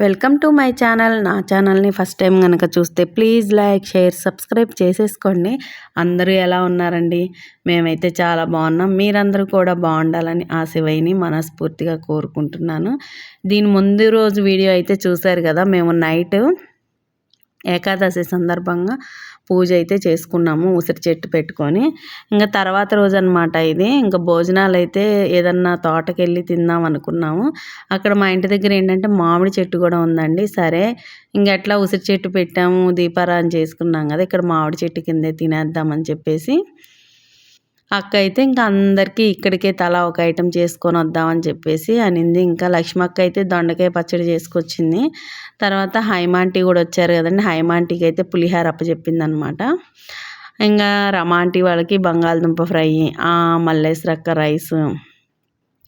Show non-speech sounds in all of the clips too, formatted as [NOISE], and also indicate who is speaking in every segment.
Speaker 1: Welcome to my channel. నా ఛానల్ని first time కనుక చూస్తే ప్లీజ్ లైక్ షేర్ సబ్స్క్రైబ్ చేసేసుకోండి. అందరూ ఎలా ఉన్నారండి? మేమైతే చాలా బాగున్నాం. మీరందరూ కూడా బాగుండాలని ఆ శివయ్యని మనస్ఫూర్తిగా కోరుకుంటున్నాను. దీని ముందు రోజు వీడియో అయితే చూశారు కదా మేము నైట్ ఏకాదశి సందర్భంగా పూజ అయితే చేసుకున్నాము ఉసిరి చెట్టు పెట్టుకొని. ఇంకా తర్వాత రోజు అనమాట ఇది. ఇంకా భోజనాలు అయితే ఏదన్నా తోటకెళ్ళి తిందాం అనుకున్నాము. అక్కడ మా ఇంటి దగ్గర ఏంటంటే మామిడి చెట్టు కూడా ఉందండి. సరే ఇంక ఎట్లా ఉసిరి చెట్టు పెట్టాము దీపారాయణ చేసుకున్నాం కదా ఇక్కడ మామిడి చెట్టు కిందే తినేద్దామని చెప్పేసి. అక్క అయితే ఇంకా అందరికీ ఇక్కడికే తలా ఒక ఐటెం చేసుకొని వద్దామని చెప్పేసి అనింది. ఇంకా లక్ష్మక్క అయితే దొండకాయ పచ్చడి చేసుకొచ్చింది. తర్వాత హైమాంటీ కూడా వచ్చారు కదండి. హైమాంటీకి అయితే పులిహార అప్పచెప్పింది అనమాట ఇంకా రమాంటీ వాళ్ళకి బంగాళదుంప ఫ్రై మల్లేశ్వరక్క రైస్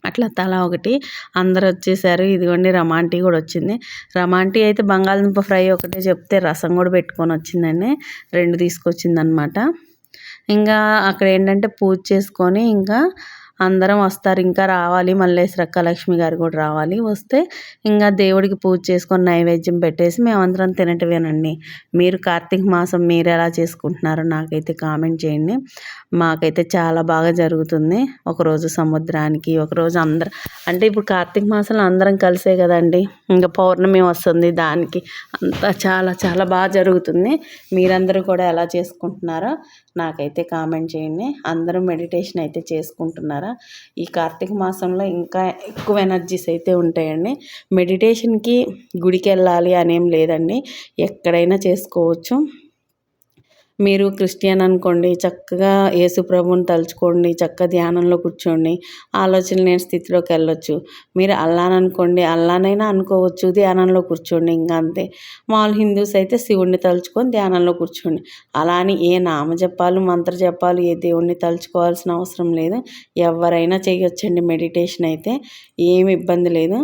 Speaker 1: అట్లా తలా ఒకటి అందరు వచ్చేసారు. ఇదిగోండి రమాంటీ కూడా వచ్చింది. రమాంటీ అయితే బంగాళదుంప ఫ్రై ఒకటే చెప్తే రసం కూడా పెట్టుకొని వచ్చిందండి. రెండు తీసుకొచ్చిందనమాట. ఇంకా అక్కడ ఏంటంటే పూజ చేసుకొని ఇంకా అందరం వస్తారు ఇంకా రావాలి. మల్లేశ్వరక్క లక్ష్మి గారు కూడా రావాలి. వస్తే ఇంకా దేవుడికి పూజ చేసుకొని నైవేద్యం పెట్టేసి మేమందరం తినటమేనండి. మీరు కార్తీక మాసం మీరు ఎలా చేసుకుంటున్నారో నాకైతే కామెంట్ చేయండి. మాకైతే చాలా బాగా జరుగుతుంది. ఒకరోజు సముద్రానికి ఒకరోజు అందరం. అంటే ఇప్పుడు కార్తీక మాసంలో అందరం కలిసే కదండి. ఇంకా పౌర్ణమి వస్తుంది దానికి. అంతా చాలా చాలా బాగా జరుగుతుంది. మీరందరూ కూడా ఎలా చేసుకుంటున్నారో నాకైతే కామెంట్ చేయండి. అందరూ మెడిటేషన్ అయితే చేసుకుంటున్నారా? ఈ కార్తీక మాసంలో ఇంకా ఎక్కువ ఎనర్జీస్ అయితే ఉంటాయండి. మెడిటేషన్కి గుడికి వెళ్ళాలి అనేం లేదండి. ఎక్కడైనా చేసుకోవచ్చు. మీరు క్రిస్టియన్ అనుకోండి చక్కగా యేసు ప్రభుని తలుచుకోండి చక్కగా ధ్యానంలో కూర్చోండి ఆలోచన లేని స్థితిలోకి వెళ్ళొచ్చు. మీరు అల్లాని అనుకోండి అల్లానైనా అనుకోవచ్చు ధ్యానంలో కూర్చోండి ఇంకా అంతే. మామూలు హిందూస్ అయితే శివుణ్ణి తలుచుకొని ధ్యానంలో కూర్చోండి. అలా అని ఏ నామ చెప్పాలి మంత్ర చెప్పాలి ఏ దేవుణ్ణి తలుచుకోవాల్సిన అవసరం లేదు. ఎవరైనా చేయొచ్చండి మెడిటేషన్ అయితే. ఏమి ఇబ్బంది లేదు.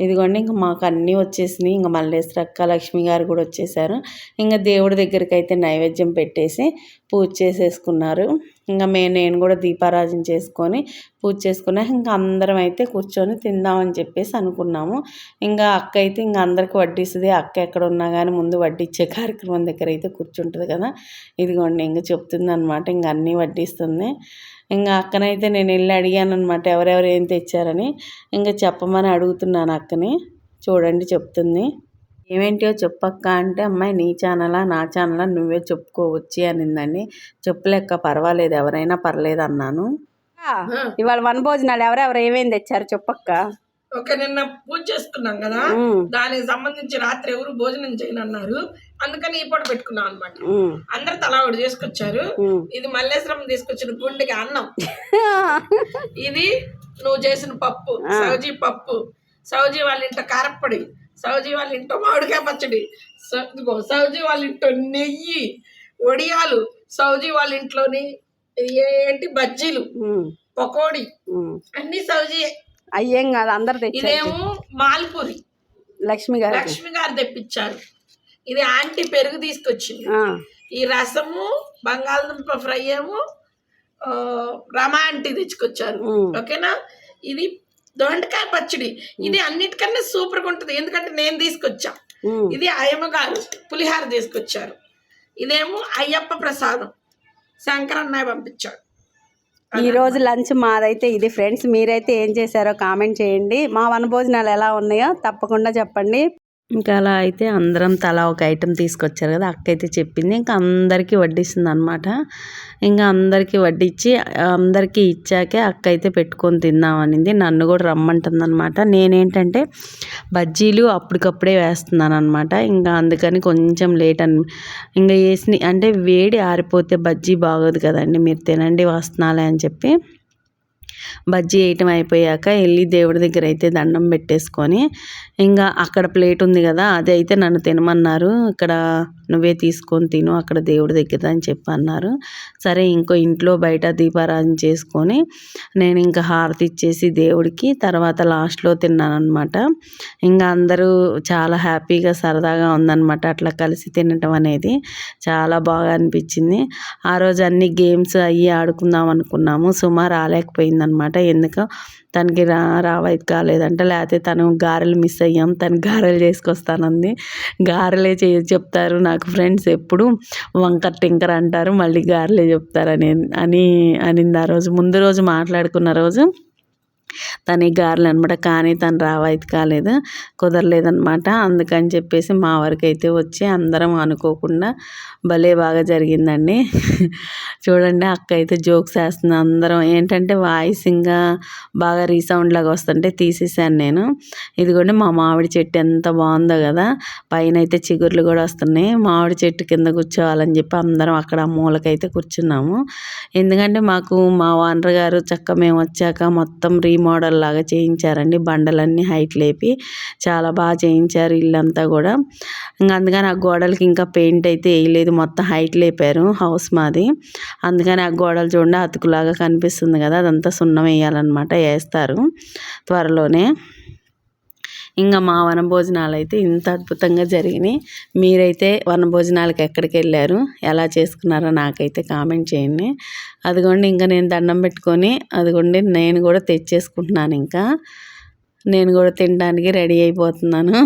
Speaker 1: ఇదిగోండి ఇంక మాకు అన్నీ వచ్చేసినాయి. ఇంకా మల్లేశ్వర అక్క లక్ష్మి గారు కూడా వచ్చేసారు. ఇంకా దేవుడి దగ్గరికి అయితే నైవేద్యం పెట్టేసి పూజ చేసేసుకున్నారు. ఇంకా మే నేను కూడా దీపారాజన చేసుకొని పూజ చేసుకున్నాక ఇంకా అందరం అయితే కూర్చొని తిందామని చెప్పేసి అనుకున్నాము. ఇంకా అక్క అయితే ఇంకా అందరికి వడ్డిస్తుంది. అక్క ఎక్కడ ఉన్నా కానీ ముందు వడ్డిచ్చే [LAUGHS] కార్యక్రమం దగ్గర అయితే కూర్చుంటుంది కదా. ఇదిగోండి ఇంకా చెప్తుంది అనమాట ఇంక అన్నీ వడ్డిస్తుంది. ఇంకా అక్కనైతే నేను వెళ్ళి అడిగాను అనమాట ఎవరెవరు ఏం తెచ్చారని. ఇంకా చెప్పమని అడుగుతున్నాను అక్కని. చూడండి చెప్తుంది. ఏమేంటో చెప్పక్క అంటే అమ్మాయి నీ ఛానలా నా ఛానలా నువ్వే చెప్పుకోవచ్చు అనిందండి. చెప్పలేక పర్వాలేదు ఎవరైనా పర్లేదు అన్నాను
Speaker 2: ఇవాళ వన భోజనాలు ఎవరెవరు ఏమేమి తెచ్చారు చెప్పక్క?
Speaker 3: ఒక నిన్న పూజ చేసుకున్నాం కదా. దానికి సంబంధించి రాత్రి ఎవరు భోజనం చేయనన్నారు. అందుకని ఈ పూట పెట్టుకున్నాం అనమాట అందరు తలా ఒకటి చేసుకొచ్చారు. ఇది మల్లేశ్వరం తీసుకొచ్చిన గుండెకి అన్నం. [LAUGHS] ఇది నువ్వు చేసిన పప్పు సౌజీ పప్పు. సౌజీ వాళ్ళ ఇంట కారప్పొడి. సౌజీ వాళ్ళ ఇంట్లో మామిడికాయ పచ్చడి. సౌజీ వాళ్ళ ఇంట్లో నెయ్యి వడియాలు సౌజీ వాళ్ళ ఇంట్లోని ఏంటి బజ్జీలు పకోడీ అన్ని సౌజీ
Speaker 2: అయ్యేం కాదు అందరు
Speaker 3: ఇదేమో మాల్పూరి.
Speaker 2: లక్ష్మి గారు
Speaker 3: లక్ష్మి గారు తెప్పించారు. ఇది ఆంటీ పెరుగు తీసుకొచ్చింది. ఈ రసము బంగాళదుంప ఫ్రై ఏమో రమా ఆంటీ తెచ్చుకొచ్చారు. ఓకేనా? ఇది దొండకాయ పచ్చడి. ఇది అన్నిటికన్నా సూపర్గా ఉంటుంది. ఎందుకంటే నేను తీసుకొచ్చా. ఇది అయ్యమ్మ గారు పులిహార తీసుకొచ్చారు. ఇదేమో అయ్యప్ప ప్రసాదం. శంకరన్నయ్య పంపించాడు.
Speaker 2: ఈ రోజు లంచ్ మాదైతే ఇది ఫ్రెండ్స్. మీరైతే ఏం చేశారో కామెంట్ చేయండి. మా వన భోజనాలు ఎలా ఉన్నాయో తప్పకుండా చెప్పండి.
Speaker 1: ఇంకా అలా అయితే అందరం తలా ఒక ఐటెం తీసుకొచ్చారు కదా అక్క అయితే చెప్పింది. ఇంకా అందరికీ వడ్డిస్తుంది అనమాట ఇంకా అందరికీ వడ్డించి అందరికీ ఇచ్చాకే అక్క అయితే పెట్టుకొని తిందామనింది నన్ను కూడా రమ్మంటుంది అనమాట నేనేంటంటే బజ్జీలు అప్పటికప్పుడే వేస్తున్నాను అనమాట ఇంకా అందుకని కొంచెం లేట్ అని ఇంకా వేసి అంటే వేడి ఆరిపోతే బజ్జీ బాగోదు కదండి. మీరు తినండి వస్తున్నాలే అని చెప్పి బజ్జీ వేయటం అయిపోయాక వెళ్ళి దేవుడి దగ్గర అయితే దండం పెట్టేసుకొని ఇంకా అక్కడ ప్లేట్ ఉంది కదా అది అయితే నన్ను తినమన్నారు. ఇక్కడ నువ్వే తీసుకొని తిను అక్కడ దేవుడి దగ్గర అని చెప్పి అన్నారు. సరే ఇంకో ఇంట్లో బయట దీపారాధన చేసుకొని నేను ఇంకా హారతి ఇచ్చేసి దేవుడికి తర్వాత లాస్ట్లో తిన్నాను అనమాట ఇంకా అందరూ చాలా హ్యాపీగా సరదాగా ఉందన్నమాట. అట్లా కలిసి తినటం అనేది చాలా బాగా అనిపించింది. ఆ రోజు అన్ని గేమ్స్ అవి ఆడుకుందాం అనుకున్నాము. సుమ రాలేకపోయిందనమాట ఎందుకు తనకి రా రావైతే కాలేదంట. లేకపోతే తను గారెలు మిస్ అయ్యాం. తను గారెలు చేసుకొస్తానంది. గారెలే చే చెప్తారు. నాకు నాకు ఫ్రెండ్స్ ఎప్పుడు వంకర టింకర్ అంటారు మళ్ళీ గారెలే చెప్తారని అని అనింది ఆ రోజు. ముందు రోజు మాట్లాడుకున్న రోజు తన గారెలు అనమాట కానీ తను రావైతే కాలేదు కుదరలేదనమాట. అందుకని చెప్పేసి మా వరకు అయితే వచ్చి అందరం అనుకోకుండా భలే బాగా జరిగిందండి. చూడండి అక్క అయితే జోక్స్ వేస్తుంది అందరం. ఏంటంటే వాయిస్ ఇంకా బాగా రీసౌండ్ లాగా వస్తుంటే తీసేసాను నేను. ఇదిగోండి మా మామిడి చెట్టు ఎంత బాగుందో కదా. పైన అయితే చిగుర్లు కూడా వస్తున్నాయి. మామిడి చెట్టు కింద కూర్చోవాలని చెప్పి అందరం అక్కడ ఆ మూలకైతే కూర్చున్నాము. ఎందుకంటే మాకు మా ఓనర్ గారు చక్క మేము వచ్చాక మొత్తం మోడల్ లాగా చేయించారండి. బండలన్నీ హైట్ లేపి చాలా బాగా చేయించారు ఇల్లంతా కూడా. ఇంకా అందుకని ఆ గోడలకి ఇంకా పెయింట్ అయితే వేయలేదు. మొత్తం హైట్ లేపారు హౌస్ మాది. అందుకని ఆ గోడలు చూడండి అతుకులాగా కనిపిస్తుంది కదా అదంతా సున్నం వేయాలన్నమాట వేస్తారు త్వరలోనే. ఇంకా మా వనభోజనాలు అయితే ఇంత అద్భుతంగా జరిగినాయి. మీరైతే వనభోజనాలకు ఎక్కడికి వెళ్ళారు ఎలా చేసుకున్నారో నాకైతే కామెంట్ చేయండి. అదిగోండి ఇంకా నేను దండం పెట్టుకొని అదిగోండి నేను కూడా తెచ్చేసుకుంటున్నాను ఇంకా. నేను కూడా తినడానికి రెడీ అయిపోతున్నాను.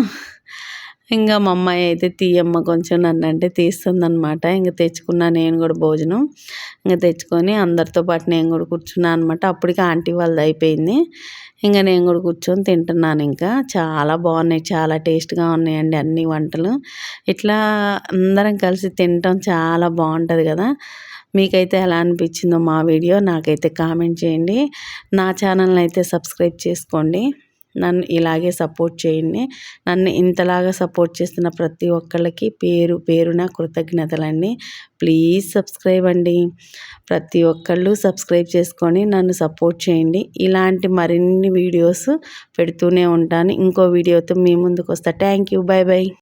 Speaker 1: ఇంకా మా అమ్మాయి అయితే తీయమ్మ కొంచెం నన్ను అంటే తీస్తుందనమాట ఇంకా తెచ్చుకున్నా నేను కూడా భోజనం. ఇంకా తెచ్చుకొని అందరితో పాటు నేను కూడా కూర్చున్నాను అనమాట అప్పటికి ఆంటీ వాళ్ళది అయిపోయింది. ఇంకా నేను కూడా కూర్చొని తింటున్నాను ఇంకా. చాలా బాగున్నాయి చాలా టేస్ట్గా ఉన్నాయండి అన్ని వంటలు. ఇట్లా అందరం కలిసి తినటం చాలా బాగుంటుంది కదా. మీకైతే ఎలా అనిపించిందో మా వీడియో నాకైతే కామెంట్ చేయండి. నా ఛానల్ని అయితే సబ్స్క్రైబ్ చేసుకోండి. నన్ను ఇలాగే సపోర్ట్ చేయండి. నన్ను ఇంతలాగా సపోర్ట్ చేస్తున్న ప్రతి ఒక్కళ్ళకి పేరు పేరున కృతజ్ఞతలండి. ప్లీజ్ సబ్స్క్రైబ్ అండి. ప్రతి ఒక్కళ్ళు సబ్స్క్రైబ్ చేసుకొని నన్ను సపోర్ట్ చేయండి. ఇలాంటి మరిన్ని వీడియోస్ పెడుతూనే ఉంటాను. ఇంకో వీడియోతో మీ ముందుకు వస్తా థ్యాంక్ యూ. Bye bye